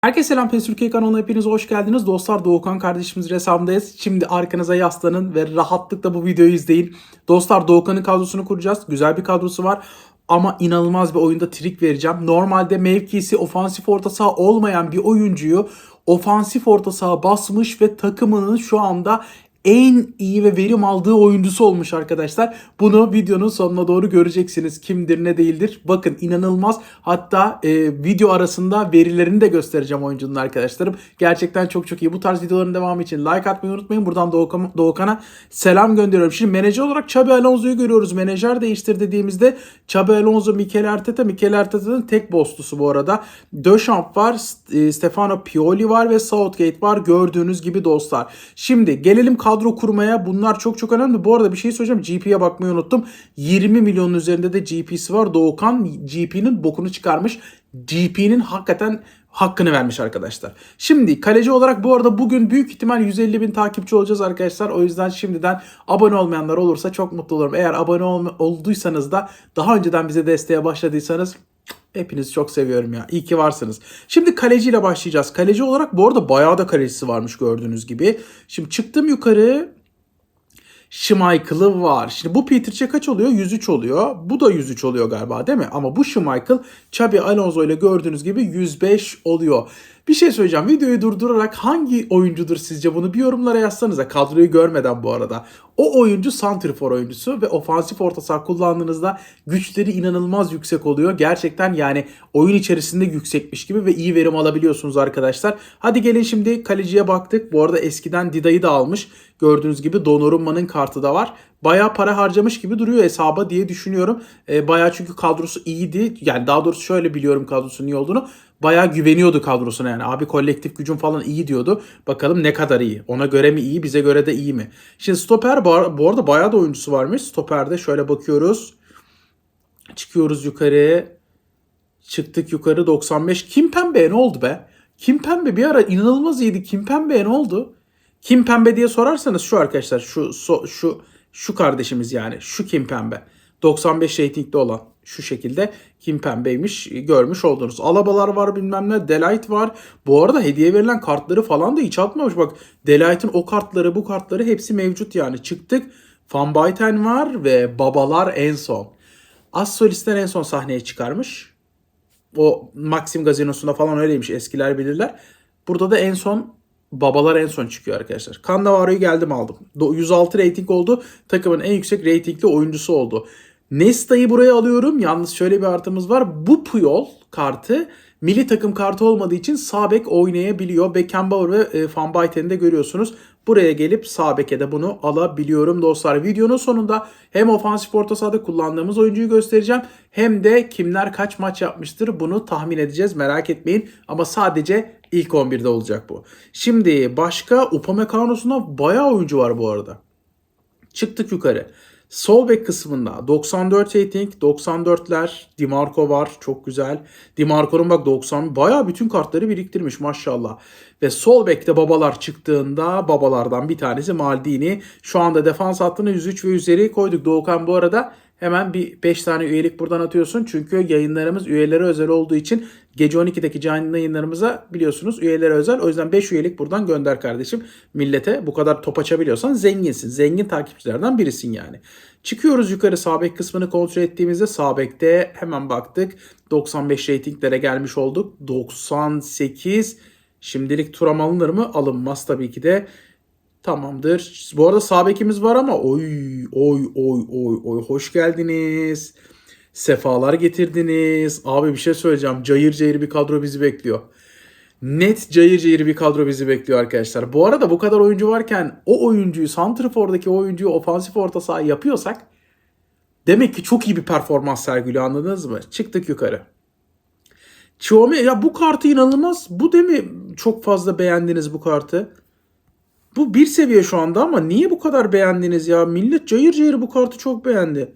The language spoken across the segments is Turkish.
Herkese selam PES Türkiye kanalına hepiniz hoş geldiniz. Dostlar Doğukan kardeşimiz hesabındayız. Şimdi arkanıza yaslanın ve rahatlıkla bu videoyu izleyin. Dostlar Doğukan'ın kadrosunu kuracağız. Güzel bir kadrosu var. Ama inanılmaz bir oyunda trik vereceğim. Normalde mevkisi ofansif orta saha olmayan bir oyuncuyu ofansif orta saha basmış ve takımının şu anda en iyi ve verim aldığı oyuncusu olmuş arkadaşlar. Bunu videonun sonuna doğru göreceksiniz. Kimdir ne değildir. Bakın inanılmaz. Hatta e, video arasında verilerini de göstereceğim oyuncunun arkadaşlarım. Gerçekten çok çok iyi. Bu tarz videoların devamı için like atmayı unutmayın. Buradan Doğukan, Doğukan'a selam gönderiyorum. Şimdi menajer olarak Xabi Alonso'yu görüyoruz. Menajer değiştir dediğimizde Xabi Alonso, Mikel Arteta. Mikel Arteta'nın tek bostusu bu arada. Deschamps var, e, Stefano Pioli var ve Southgate var. Gördüğünüz gibi dostlar. Şimdi gelelim kadro kurmaya. Bunlar çok çok önemli. Bu arada bir şey söyleyeceğim. GP'ye bakmayı unuttum. 20 milyonun üzerinde de GP'si var. Doğukan GP'nin bokunu çıkarmış. GP'nin hakikaten hakkını vermiş arkadaşlar. Şimdi kaleci olarak bu arada bugün büyük ihtimal 150 bin takipçi olacağız arkadaşlar. O yüzden şimdiden abone olmayanlar olursa çok mutlu olurum. Eğer abone ol- olduysanız da daha önceden bize desteğe başladıysanız Hepinizi çok seviyorum ya. İyi ki varsınız. Şimdi kaleciyle başlayacağız. Kaleci olarak bu arada bayağı da kalecisi varmış gördüğünüz gibi. Şimdi çıktım yukarı. Schmeichel'ı var. Şimdi bu Peter Cech kaç oluyor? 103 oluyor. Bu da 103 oluyor galiba değil mi? Ama bu Schmeichel Xabi Alonso ile gördüğünüz gibi 105 oluyor. Bir şey söyleyeceğim. Videoyu durdurarak hangi oyuncudur sizce bunu bir yorumlara yazsanıza. Kadroyu görmeden bu arada. O oyuncu santrifor oyuncusu ve ofansif orta saha kullandığınızda güçleri inanılmaz yüksek oluyor. Gerçekten yani oyun içerisinde yüksekmiş gibi ve iyi verim alabiliyorsunuz arkadaşlar. Hadi gelin şimdi kaleciye baktık. Bu arada eskiden Dida'yı da almış. Gördüğünüz gibi Donnarumma'nın kartı da var. Bayağı para harcamış gibi duruyor hesaba diye düşünüyorum. E, bayağı çünkü kadrosu iyiydi. Yani daha doğrusu şöyle biliyorum kadrosunun iyi olduğunu. Bayağı güveniyordu kadrosuna yani. Abi kolektif gücüm falan iyi diyordu. Bakalım ne kadar iyi. Ona göre mi iyi, bize göre de iyi mi? Şimdi stoper bu arada bayağı da oyuncusu varmış. Stoperde şöyle bakıyoruz. Çıkıyoruz yukarı. Çıktık yukarı 95. Kim Pembe ne oldu be? Kim Pembe bir ara inanılmaz iyiydi. Kim Pembe ne oldu? Kim Pembe diye sorarsanız şu arkadaşlar şu so- şu şu kardeşimiz yani şu Kim Pembe. 95 ratingli olan şu şekilde Kim Pembe'ymiş görmüş oldunuz. Alabalar var bilmem ne. Delight var. Bu arada hediye verilen kartları falan da hiç atmamış. Bak Delight'ın o kartları bu kartları hepsi mevcut yani. Çıktık. Van var ve babalar en son. As Solist'ten en son sahneye çıkarmış. O Maxim Gazinosu'nda falan öyleymiş eskiler bilirler. Burada da en son babalar en son çıkıyor arkadaşlar. Cannavaro'yu geldim aldım. Do- 106 rating oldu. Takımın en yüksek ratingli oyuncusu oldu. Nesta'yı buraya alıyorum. Yalnız şöyle bir artımız var. Bu Puyol kartı milli takım kartı olmadığı için sağ bek oynayabiliyor. Beckenbauer ve e, Van Bayten'i de görüyorsunuz. Buraya gelip sağ beke de bunu alabiliyorum dostlar. Videonun sonunda hem ofansif orta sahada kullandığımız oyuncuyu göstereceğim. Hem de kimler kaç maç yapmıştır bunu tahmin edeceğiz. Merak etmeyin. Ama sadece ilk 11'de olacak bu. Şimdi başka Upamecano'sunda bayağı oyuncu var bu arada. Çıktık yukarı. Sol bek kısmında 94 rating, 94'ler, Dimarco var çok güzel. Dimarco'nun bak 90 bayağı bütün kartları biriktirmiş maşallah. Ve sol bekte babalar çıktığında babalardan bir tanesi Maldini. Şu anda defans hattına 103 ve üzeri koyduk. Doğukan bu arada hemen bir 5 tane üyelik buradan atıyorsun. Çünkü yayınlarımız üyelere özel olduğu için gece 12'deki canlı yayınlarımıza biliyorsunuz üyelere özel. O yüzden 5 üyelik buradan gönder kardeşim millete. Bu kadar top açabiliyorsan zenginsin. Zengin takipçilerden birisin yani. Çıkıyoruz yukarı sağ bek kısmını kontrol ettiğimizde sağ bekte hemen baktık. 95 ratinglere gelmiş olduk. 98 şimdilik Turam alınır mı? Alınmaz tabii ki de. Tamamdır. Bu arada sağ bekimiz var ama oy oy oy oy oy hoş geldiniz. Sefalar getirdiniz. Abi bir şey söyleyeceğim. Cayır cayır bir kadro bizi bekliyor. Net cayır cayır bir kadro bizi bekliyor arkadaşlar. Bu arada bu kadar oyuncu varken o oyuncuyu, Santrfor'daki oyuncuyu ofansif orta saha yapıyorsak demek ki çok iyi bir performans sergiliyor anladınız mı? Çıktık yukarı. Xiaomi ya bu kartı inanılmaz. Bu değil mi çok fazla beğendiniz bu kartı? Bu bir seviye şu anda ama niye bu kadar beğendiniz ya? Millet cayır cayır bu kartı çok beğendi.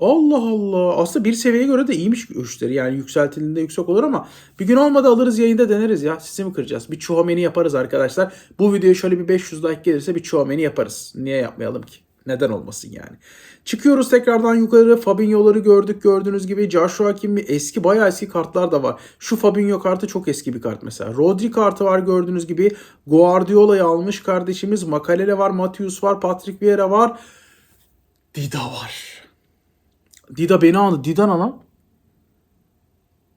Allah Allah. Aslında bir seviyeye göre de iyiymiş güçleri. Yani yükseltildiğinde yüksek olur ama bir gün olmadı alırız yayında deneriz ya. Sizi mi kıracağız? Bir Chouameni yaparız arkadaşlar. Bu videoya şöyle bir 500 like gelirse bir Chouameni yaparız. Niye yapmayalım ki? Neden olmasın yani. Çıkıyoruz tekrardan yukarı. Fabinho'ları gördük gördüğünüz gibi. Joshua Kimi eski bayağı eski kartlar da var. Şu Fabinho kartı çok eski bir kart mesela. Rodri kartı var gördüğünüz gibi. Guardiola'yı almış kardeşimiz. Makalele var, Matius var, Patrick Vieira var. Dida var. Dida beni aldı. Dida ne lan?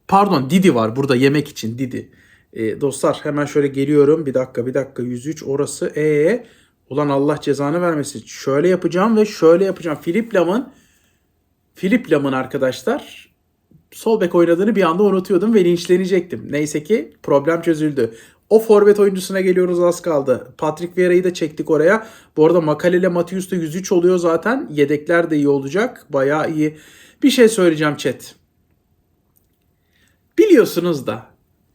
Pardon Didi var burada yemek için Didi. E, dostlar hemen şöyle geliyorum. Bir dakika bir dakika 103 orası. E ulan Allah cezanı vermesin. Şöyle yapacağım ve şöyle yapacağım. Filip Lam'ın Filip Lam'ın arkadaşlar sol bek oynadığını bir anda unutuyordum ve linçlenecektim. Neyse ki problem çözüldü. O forvet oyuncusuna geliyoruz az kaldı. Patrick Vieira'yı da çektik oraya. Bu arada Makale ile Matius da 103 oluyor zaten. Yedekler de iyi olacak. Bayağı iyi. Bir şey söyleyeceğim chat. Biliyorsunuz da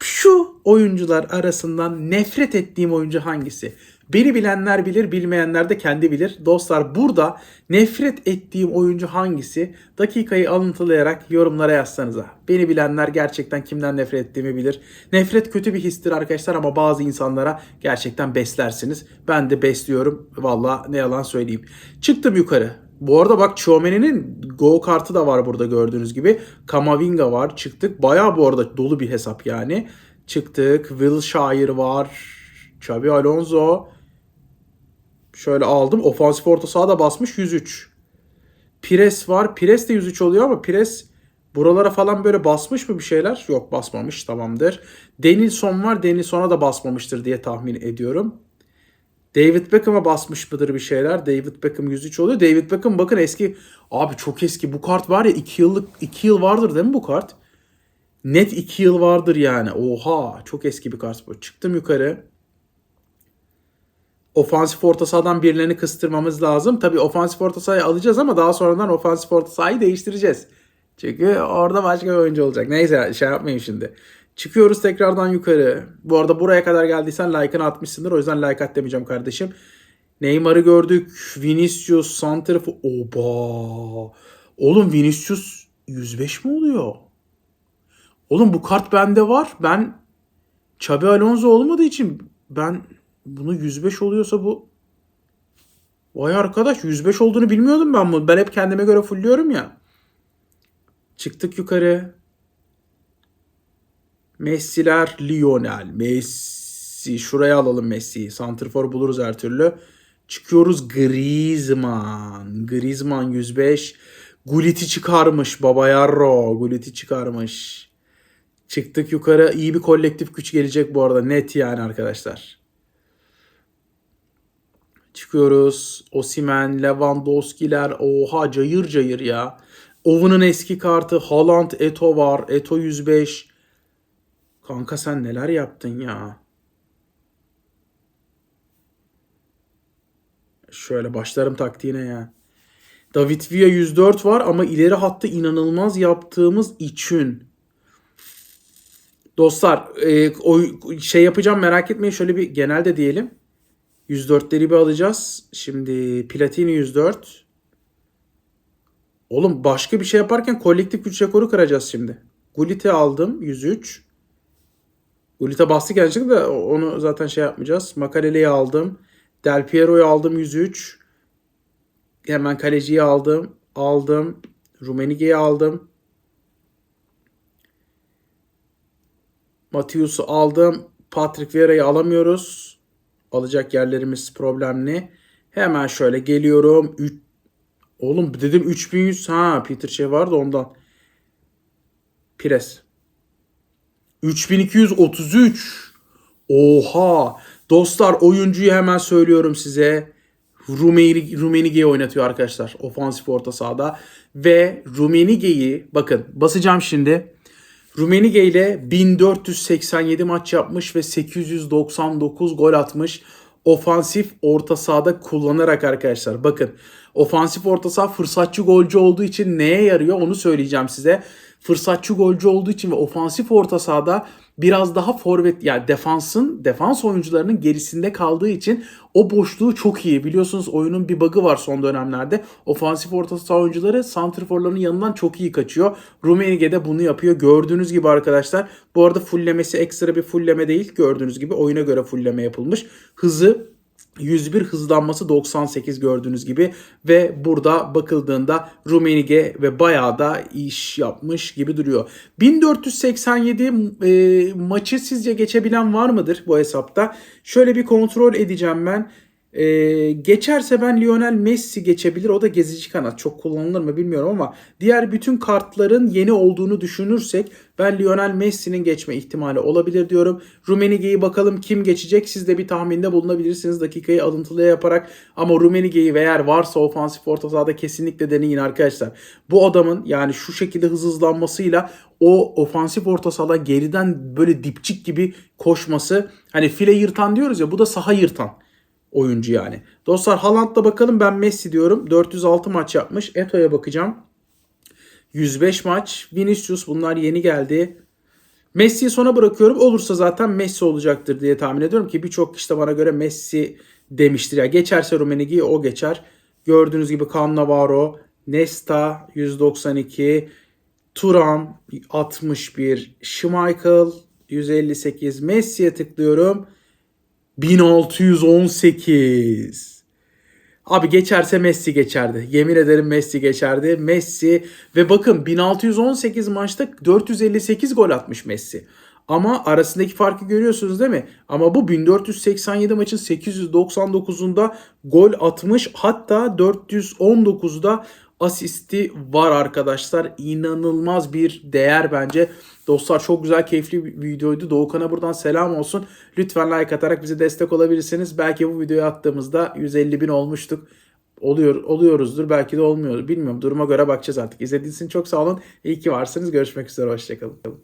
şu oyuncular arasından nefret ettiğim oyuncu hangisi? Beni bilenler bilir, bilmeyenler de kendi bilir. Dostlar burada nefret ettiğim oyuncu hangisi? Dakikayı alıntılayarak yorumlara yazsanıza. Beni bilenler gerçekten kimden nefret ettiğimi bilir. Nefret kötü bir histir arkadaşlar ama bazı insanlara gerçekten beslersiniz. Ben de besliyorum. Valla ne yalan söyleyeyim. Çıktım yukarı. Bu arada bak Chouameni'nin go kartı da var burada gördüğünüz gibi. Kamavinga var. Çıktık. Bayağı bu arada dolu bir hesap yani. Çıktık. Wilshere var. Xabi Alonso. Şöyle aldım. Ofansif orta sahada basmış 103. Pires var. Pires de 103 oluyor ama Pires buralara falan böyle basmış mı bir şeyler? Yok basmamış tamamdır. Denilson var. Denilson'a da basmamıştır diye tahmin ediyorum. David Beckham'a basmış mıdır bir şeyler? David Beckham 103 oluyor. David Beckham bakın eski. Abi çok eski. Bu kart var ya 2 yıllık 2 yıl vardır değil mi bu kart? Net 2 yıl vardır yani. Oha çok eski bir kart bu. Çıktım yukarı. Ofansif orta sahadan birilerini kıstırmamız lazım. Tabii ofansif orta sahayı alacağız ama daha sonradan ofansif orta sahayı değiştireceğiz. Çünkü orada başka bir oyuncu olacak. Neyse şey yapmayayım şimdi. Çıkıyoruz tekrardan yukarı. Bu arada buraya kadar geldiysen like'ını atmışsındır. O yüzden like at demeyeceğim kardeşim. Neymar'ı gördük. Vinicius, Santrfor. Oba. Oğlum Vinicius 105 mi oluyor? Oğlum bu kart bende var. Ben Xabi Alonso olmadığı için ben bunu 105 oluyorsa bu Vay arkadaş 105 olduğunu bilmiyordum ben bunu. Ben hep kendime göre fullüyorum ya. Çıktık yukarı. Messi'ler Lionel. Messi. Şuraya alalım Messi'yi. Santrfor buluruz her türlü. Çıkıyoruz Griezmann. Griezmann 105. Gullit'i çıkarmış. Baba Yarro. Gullit'i çıkarmış. Çıktık yukarı. İyi bir kolektif güç gelecek bu arada. Net yani arkadaşlar. Çıkıyoruz. Osimen, Lewandowski'ler. Oha cayır cayır ya. Owen'ın eski kartı. Haaland, Eto var. Eto 105. Kanka sen neler yaptın ya? Şöyle başlarım taktiğine ya. David Villa 104 var ama ileri hattı inanılmaz yaptığımız için. Dostlar e, o şey yapacağım merak etmeyin şöyle bir genelde diyelim. 104'leri bir alacağız. Şimdi Platini 104. Oğlum başka bir şey yaparken kolektif güç rekoru kıracağız şimdi. Gullit'i aldım 103. Gullit'e bastı gerçekten de onu zaten şey yapmayacağız. Makalele'yi aldım. Del Piero'yu aldım 103. Hemen kaleciyi aldım. Aldım. Rumenige'yi aldım. Matius'u aldım. Patrick Vieira'yı alamıyoruz. Alacak yerlerimiz problemli. Hemen şöyle geliyorum. Üç... Oğlum dedim 3100. Ha Peter şey vardı ondan. Pires. 3233. Oha. Dostlar oyuncuyu hemen söylüyorum size. Rumeni, Rumenige'yi oynatıyor arkadaşlar. Ofansif orta sahada. Ve Rumenige'yi bakın basacağım şimdi. Rumenige ile 1487 maç yapmış ve 899 gol atmış. Ofansif orta sahada kullanarak arkadaşlar. Bakın ofansif orta saha fırsatçı golcü olduğu için neye yarıyor onu söyleyeceğim size. Fırsatçı golcü olduğu için ve ofansif orta sahada biraz daha forvet yani defansın defans oyuncularının gerisinde kaldığı için o boşluğu çok iyi. Biliyorsunuz oyunun bir bug'ı var son dönemlerde. Ofansif orta saha oyuncuları santrforların yanından çok iyi kaçıyor. Rummenigge de bunu yapıyor. Gördüğünüz gibi arkadaşlar. Bu arada fulllemesi ekstra bir fullleme değil. Gördüğünüz gibi oyuna göre fullleme yapılmış. Hızı 101 hızlanması 98 gördüğünüz gibi ve burada bakıldığında Rumenige ve bayağı da iş yapmış gibi duruyor. 1487 e, maçı sizce geçebilen var mıdır bu hesapta? Şöyle bir kontrol edeceğim ben. E, geçerse ben Lionel Messi geçebilir. O da gezici kanat. Çok kullanılır mı bilmiyorum ama diğer bütün kartların yeni olduğunu düşünürsek ben Lionel Messi'nin geçme ihtimali olabilir diyorum. Rumenige'yi bakalım kim geçecek? Siz de bir tahminde bulunabilirsiniz dakikayı alıntılı yaparak. Ama Rumenige'yi ve eğer varsa ofansif orta sahada kesinlikle deneyin arkadaşlar. Bu adamın yani şu şekilde hız hızlanmasıyla o ofansif orta sahada geriden böyle dipçik gibi koşması. Hani file yırtan diyoruz ya bu da saha yırtan oyuncu yani. Dostlar Haaland'da bakalım ben Messi diyorum. 406 maç yapmış. Eto'ya bakacağım. 105 maç. Vinicius bunlar yeni geldi. Messi'yi sona bırakıyorum. Olursa zaten Messi olacaktır diye tahmin ediyorum ki birçok kişi de bana göre Messi demiştir. Ya geçerse Rumenigi o geçer. Gördüğünüz gibi Cannavaro, Nesta 192, Turam 61, Schmeichel 158, Messi'ye tıklıyorum. 1618. Abi geçerse Messi geçerdi. Yemin ederim Messi geçerdi. Messi ve bakın 1618 maçta 458 gol atmış Messi. Ama arasındaki farkı görüyorsunuz değil mi? Ama bu 1487 maçın 899'unda gol atmış. Hatta 419'da asisti var arkadaşlar. İnanılmaz bir değer bence. Dostlar çok güzel keyifli bir videoydu. Doğukan'a buradan selam olsun. Lütfen like atarak bize destek olabilirsiniz. Belki bu videoyu attığımızda 150 bin olmuştuk. Oluyor, oluyoruzdur. Belki de olmuyor. Bilmiyorum. Duruma göre bakacağız artık. İzlediğiniz için çok sağ olun. İyi ki varsınız. Görüşmek üzere. Hoşçakalın.